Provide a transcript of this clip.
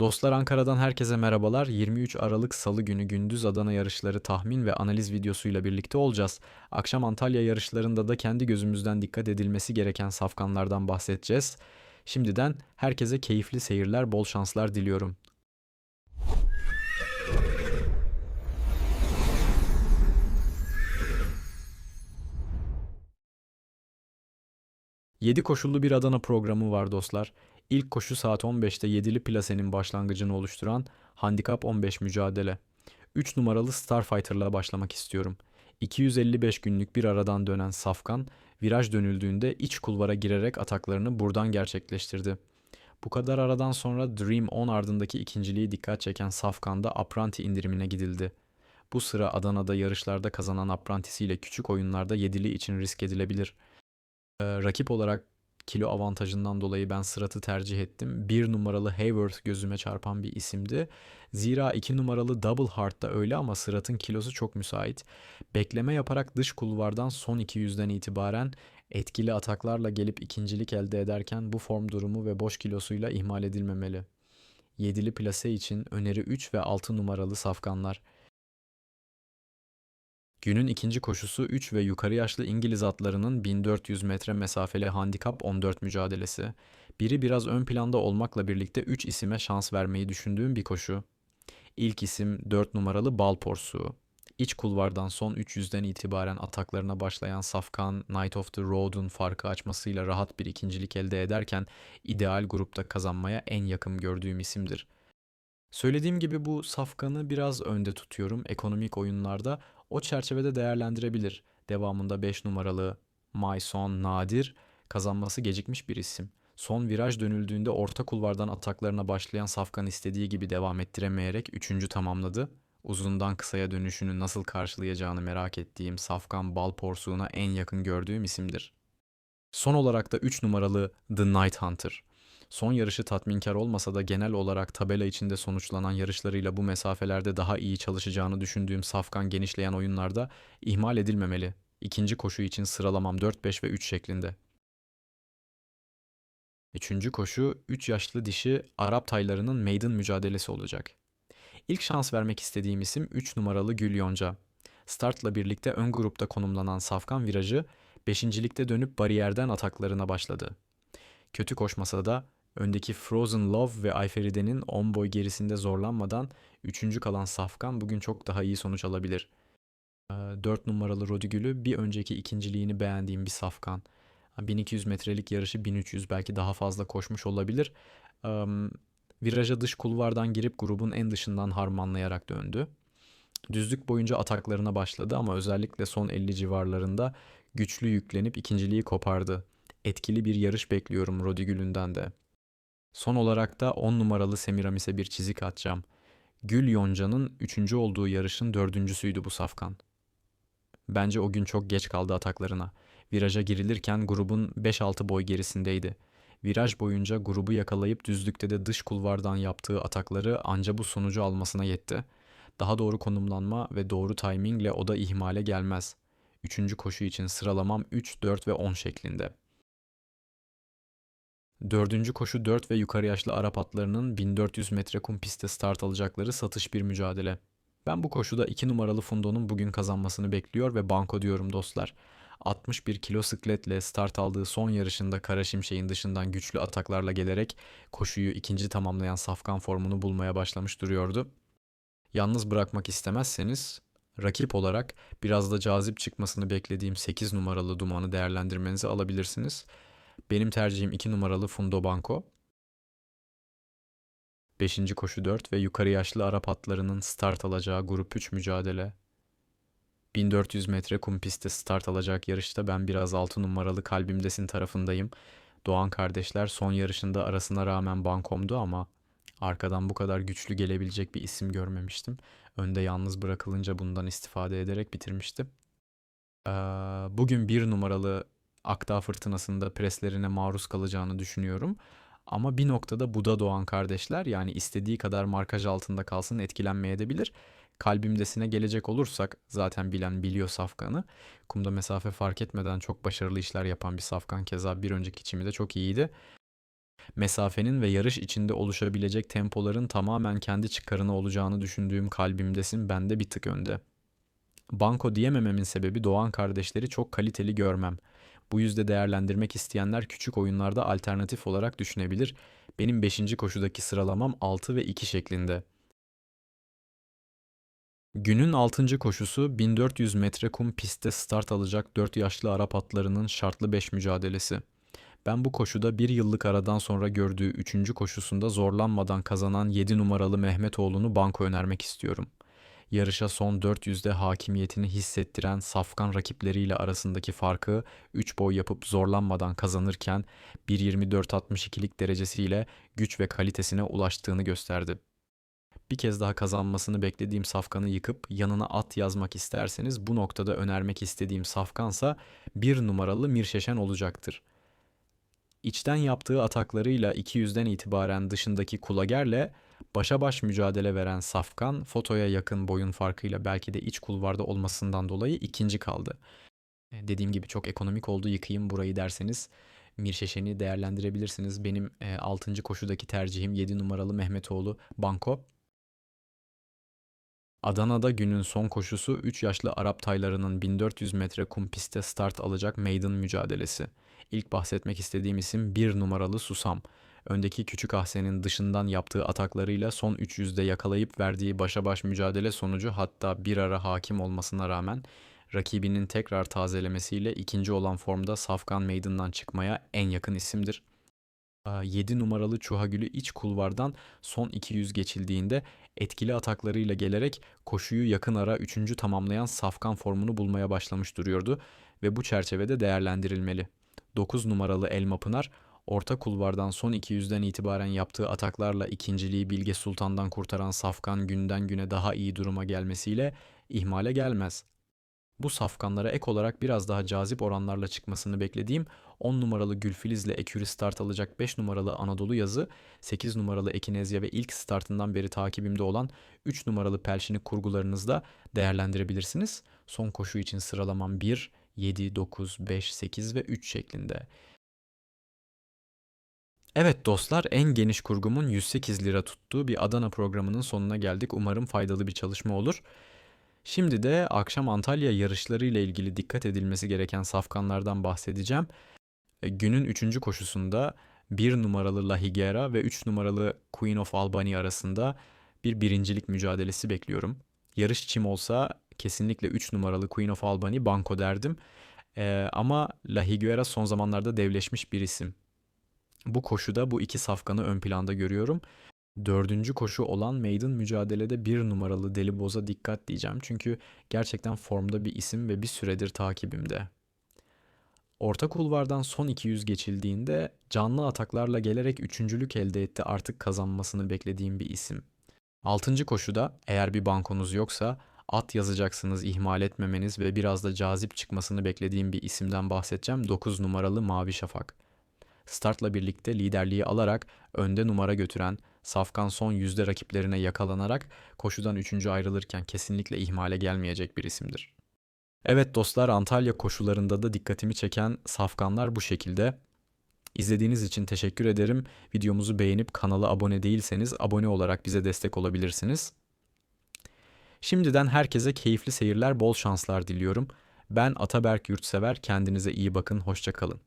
Dostlar Ankara'dan herkese merhabalar. 23 Aralık Salı günü gündüz Adana yarışları tahmin ve analiz videosuyla birlikte olacağız. Akşam Antalya yarışlarında da kendi gözümüzden dikkat edilmesi gereken safkanlardan bahsedeceğiz. Şimdiden herkese keyifli seyirler, bol şanslar diliyorum. Yedi koşullu bir Adana programı var dostlar. İlk koşu saat 15'te yedili plasenin başlangıcını oluşturan Handikap 15 mücadele. 3 numaralı Starfighter'la başlamak istiyorum. 255 günlük bir aradan dönen Safkan, viraj dönüldüğünde iç kulvara girerek ataklarını buradan gerçekleştirdi. Bu kadar aradan sonra Dream 10 ardındaki ikinciliği dikkat çeken Safkan'da Apranti indirimine gidildi. Bu sıra Adana'da yarışlarda kazanan Apprentice'iyle küçük oyunlarda yedili için risk edilebilir. Ee, rakip olarak kilo avantajından dolayı ben Sırat'ı tercih ettim. Bir numaralı Hayworth gözüme çarpan bir isimdi. Zira iki numaralı Double Heart da öyle ama Sırat'ın kilosu çok müsait. Bekleme yaparak dış kulvardan son 200'den itibaren etkili ataklarla gelip ikincilik elde ederken bu form durumu ve boş kilosuyla ihmal edilmemeli. Yedili plase için öneri 3 ve 6 numaralı safkanlar. Günün ikinci koşusu 3 ve yukarı yaşlı İngiliz atlarının 1400 metre mesafeli handikap 14 mücadelesi. Biri biraz ön planda olmakla birlikte 3 isime şans vermeyi düşündüğüm bir koşu. İlk isim 4 numaralı Bal Porsuğu. İç kulvardan son 300'den itibaren ataklarına başlayan Safkan, Night of the Road'un farkı açmasıyla rahat bir ikincilik elde ederken ideal grupta kazanmaya en yakın gördüğüm isimdir. Söylediğim gibi bu Safkan'ı biraz önde tutuyorum ekonomik oyunlarda o çerçevede değerlendirebilir. Devamında 5 numaralı Mayson Nadir kazanması gecikmiş bir isim. Son viraj dönüldüğünde orta kulvardan ataklarına başlayan Safkan istediği gibi devam ettiremeyerek 3. tamamladı. Uzundan kısaya dönüşünü nasıl karşılayacağını merak ettiğim Safkan bal porsuğuna en yakın gördüğüm isimdir. Son olarak da 3 numaralı The Night Hunter. Son yarışı tatminkar olmasa da genel olarak tabela içinde sonuçlanan yarışlarıyla bu mesafelerde daha iyi çalışacağını düşündüğüm safkan genişleyen oyunlarda ihmal edilmemeli. İkinci koşu için sıralamam 4, 5 ve 3 şeklinde. Üçüncü koşu 3 yaşlı dişi Arap taylarının maiden mücadelesi olacak. İlk şans vermek istediğim isim 3 numaralı Gül Yonca. Startla birlikte ön grupta konumlanan Safkan virajı beşincilikte dönüp bariyerden ataklarına başladı. Kötü koşmasa da öndeki Frozen Love ve Ayferide'nin 10 boy gerisinde zorlanmadan 3. kalan Safkan bugün çok daha iyi sonuç alabilir. 4 ee, numaralı Rodigül'ü bir önceki ikinciliğini beğendiğim bir Safkan. 1200 metrelik yarışı 1300 belki daha fazla koşmuş olabilir. Viraja dış kulvardan girip grubun en dışından harmanlayarak döndü. Düzlük boyunca ataklarına başladı ama özellikle son 50 civarlarında güçlü yüklenip ikinciliği kopardı etkili bir yarış bekliyorum Rodigül'ünden de. Son olarak da 10 numaralı Semiramis'e bir çizik atacağım. Gül Yonca'nın 3. olduğu yarışın dördüncüsüydü bu safkan. Bence o gün çok geç kaldı ataklarına. Viraja girilirken grubun 5-6 boy gerisindeydi. Viraj boyunca grubu yakalayıp düzlükte de dış kulvardan yaptığı atakları anca bu sonucu almasına yetti. Daha doğru konumlanma ve doğru timingle o da ihmale gelmez. Üçüncü koşu için sıralamam 3, 4 ve 10 şeklinde. Dördüncü koşu 4 ve yukarı yaşlı Arap atlarının 1400 metre kum pistte start alacakları satış bir mücadele. Ben bu koşuda 2 numaralı Fundo'nun bugün kazanmasını bekliyor ve banko diyorum dostlar. 61 kilo sıkletle start aldığı son yarışında Kara Şimşek'in dışından güçlü ataklarla gelerek koşuyu ikinci tamamlayan safkan formunu bulmaya başlamış duruyordu. Yalnız bırakmak istemezseniz rakip olarak biraz da cazip çıkmasını beklediğim 8 numaralı Duman'ı değerlendirmenizi alabilirsiniz. Benim tercihim 2 numaralı Fundo Banco. 5. koşu 4 ve yukarı yaşlı Arap atlarının start alacağı grup 3 mücadele. 1400 metre kum pistte start alacak yarışta ben biraz 6 numaralı kalbimdesin tarafındayım. Doğan kardeşler son yarışında arasına rağmen bankomdu ama arkadan bu kadar güçlü gelebilecek bir isim görmemiştim. Önde yalnız bırakılınca bundan istifade ederek bitirmişti. Ee, bugün bir numaralı Akdağ fırtınasında preslerine maruz kalacağını düşünüyorum. Ama bir noktada Buda doğan kardeşler yani istediği kadar markaj altında kalsın etkilenmeye de bilir. Kalbimdesine gelecek olursak zaten bilen biliyor Safkan'ı. Kumda mesafe fark etmeden çok başarılı işler yapan bir Safkan keza bir önceki çimi de çok iyiydi. Mesafenin ve yarış içinde oluşabilecek tempoların tamamen kendi çıkarına olacağını düşündüğüm kalbimdesin bende bir tık önde. Banko diyemememin sebebi Doğan kardeşleri çok kaliteli görmem. Bu yüzde değerlendirmek isteyenler küçük oyunlarda alternatif olarak düşünebilir. Benim 5. koşudaki sıralamam 6 ve 2 şeklinde. Günün 6. koşusu 1400 metre kum pistte start alacak 4 yaşlı Arap atlarının şartlı 5 mücadelesi. Ben bu koşuda bir yıllık aradan sonra gördüğü 3. koşusunda zorlanmadan kazanan 7 numaralı Mehmetoğlu'nu banko önermek istiyorum. Yarışa son 400'de hakimiyetini hissettiren safkan rakipleriyle arasındaki farkı 3 boy yapıp zorlanmadan kazanırken 1.24.62'lik derecesiyle güç ve kalitesine ulaştığını gösterdi bir kez daha kazanmasını beklediğim safkanı yıkıp yanına at yazmak isterseniz bu noktada önermek istediğim safkansa bir numaralı Mirşeşen olacaktır. İçten yaptığı ataklarıyla 200'den itibaren dışındaki Kulager'le başa baş mücadele veren Safkan fotoya yakın boyun farkıyla belki de iç kulvarda olmasından dolayı ikinci kaldı. E, dediğim gibi çok ekonomik oldu yıkayım burayı derseniz Mirşeşen'i değerlendirebilirsiniz. Benim e, 6. koşudaki tercihim 7 numaralı Mehmetoğlu Banko. Adana'da günün son koşusu 3 yaşlı Arap taylarının 1400 metre kum pistte start alacak maiden mücadelesi. İlk bahsetmek istediğim isim 1 numaralı Susam. Öndeki Küçük Ahsen'in dışından yaptığı ataklarıyla son 300'de yakalayıp verdiği başa baş mücadele sonucu hatta bir ara hakim olmasına rağmen rakibinin tekrar tazelemesiyle ikinci olan formda Safkan Maiden'dan çıkmaya en yakın isimdir. 7 numaralı Çuhagül'ü iç kulvardan son 200 geçildiğinde etkili ataklarıyla gelerek koşuyu yakın ara 3. tamamlayan safkan formunu bulmaya başlamış duruyordu ve bu çerçevede değerlendirilmeli. 9 numaralı Elma Pınar orta kulvardan son 200'den itibaren yaptığı ataklarla ikinciliği Bilge Sultan'dan kurtaran Safkan günden güne daha iyi duruma gelmesiyle ihmale gelmez. Bu safkanlara ek olarak biraz daha cazip oranlarla çıkmasını beklediğim 10 numaralı Gülfiliz'le ekürü start alacak 5 numaralı Anadolu yazı, 8 numaralı Ekinezya ve ilk startından beri takibimde olan 3 numaralı Pelşin'i kurgularınızda değerlendirebilirsiniz. Son koşu için sıralamam 1, 7, 9, 5, 8 ve 3 şeklinde. Evet dostlar en geniş kurgumun 108 lira tuttuğu bir Adana programının sonuna geldik. Umarım faydalı bir çalışma olur. Şimdi de akşam Antalya yarışları ile ilgili dikkat edilmesi gereken safkanlardan bahsedeceğim. E, günün üçüncü koşusunda bir numaralı La Higuera ve üç numaralı Queen of Albany arasında bir birincilik mücadelesi bekliyorum. Yarış çim olsa kesinlikle 3 numaralı Queen of Albany banko derdim. Ee, ama La Higuera son zamanlarda devleşmiş bir isim. Bu koşuda bu iki safkanı ön planda görüyorum. Dördüncü koşu olan maiden mücadelede bir numaralı Deli Boz'a dikkat diyeceğim. Çünkü gerçekten formda bir isim ve bir süredir takibimde. Orta kulvardan son 200 geçildiğinde canlı ataklarla gelerek üçüncülük elde etti artık kazanmasını beklediğim bir isim. Altıncı koşuda eğer bir bankonuz yoksa at yazacaksınız ihmal etmemeniz ve biraz da cazip çıkmasını beklediğim bir isimden bahsedeceğim. 9 numaralı Mavi Şafak. Startla birlikte liderliği alarak önde numara götüren Safkan son yüzde rakiplerine yakalanarak koşudan üçüncü ayrılırken kesinlikle ihmale gelmeyecek bir isimdir. Evet dostlar Antalya koşularında da dikkatimi çeken safkanlar bu şekilde. İzlediğiniz için teşekkür ederim. Videomuzu beğenip kanala abone değilseniz abone olarak bize destek olabilirsiniz. Şimdiden herkese keyifli seyirler, bol şanslar diliyorum. Ben Ataberk Yurtsever, kendinize iyi bakın, hoşçakalın.